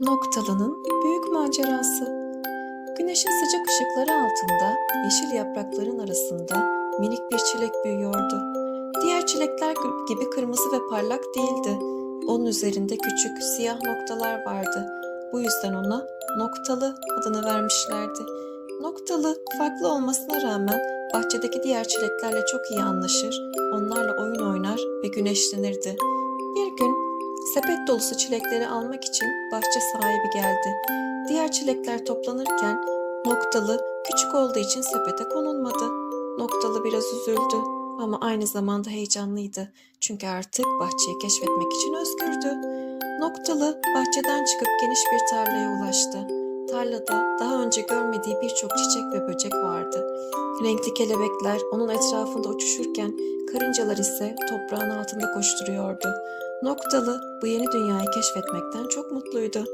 Noktalı'nın büyük macerası. Güneşin sıcak ışıkları altında, yeşil yaprakların arasında minik bir çilek büyüyordu. Diğer çilekler gibi kırmızı ve parlak değildi. Onun üzerinde küçük, siyah noktalar vardı. Bu yüzden ona Noktalı adını vermişlerdi. Noktalı, farklı olmasına rağmen bahçedeki diğer çileklerle çok iyi anlaşır, onlarla oyun oynar ve güneşlenirdi. Bir gün sepet dolusu çilekleri almak için bahçe sahibi geldi. Diğer çilekler toplanırken Noktalı küçük olduğu için sepete konulmadı. Noktalı biraz üzüldü ama aynı zamanda heyecanlıydı. Çünkü artık bahçeyi keşfetmek için özgürdü. Noktalı bahçeden çıkıp geniş bir tarlaya ulaştı. Tarlada daha önce görmediği birçok çiçek ve böcek vardı. Renkli kelebekler onun etrafında uçuşurken karıncalar ise toprağın altında koşturuyordu. Noktalı bu yeni dünyayı keşfetmekten çok mutluydu.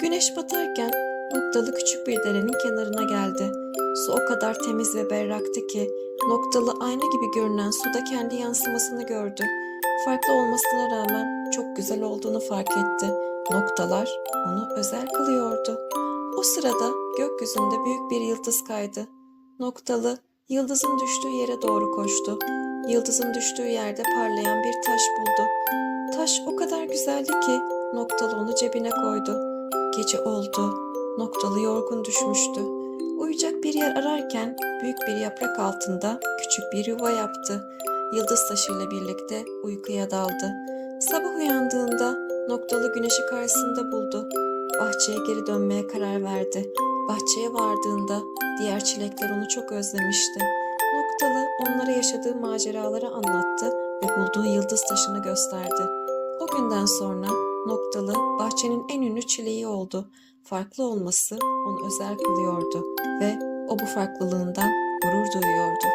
Güneş batarken Noktalı küçük bir derenin kenarına geldi. Su o kadar temiz ve berraktı ki Noktalı ayna gibi görünen suda kendi yansımasını gördü. Farklı olmasına rağmen çok güzel olduğunu fark etti. Noktalar onu özel kılıyordu. O sırada gökyüzünde büyük bir yıldız kaydı. Noktalı yıldızın düştüğü yere doğru koştu. Yıldızın düştüğü yerde parlayan bir taş buldu. Taş o kadar güzeldi ki Noktalı onu cebine koydu. Gece oldu. Noktalı yorgun düşmüştü. Uyuyacak bir yer ararken büyük bir yaprak altında küçük bir yuva yaptı. Yıldız taşıyla birlikte uykuya daldı. Sabah uyandığında noktalı güneşi karşısında buldu. Bahçeye geri dönmeye karar verdi. Bahçeye vardığında diğer çilekler onu çok özlemişti. Noktalı onlara yaşadığı maceraları anlattı ve bulduğu yıldız taşını gösterdi. O günden sonra Noktalı bahçenin en ünlü çileği oldu. Farklı olması onu özel kılıyordu ve o bu farklılığından gurur duyuyordu.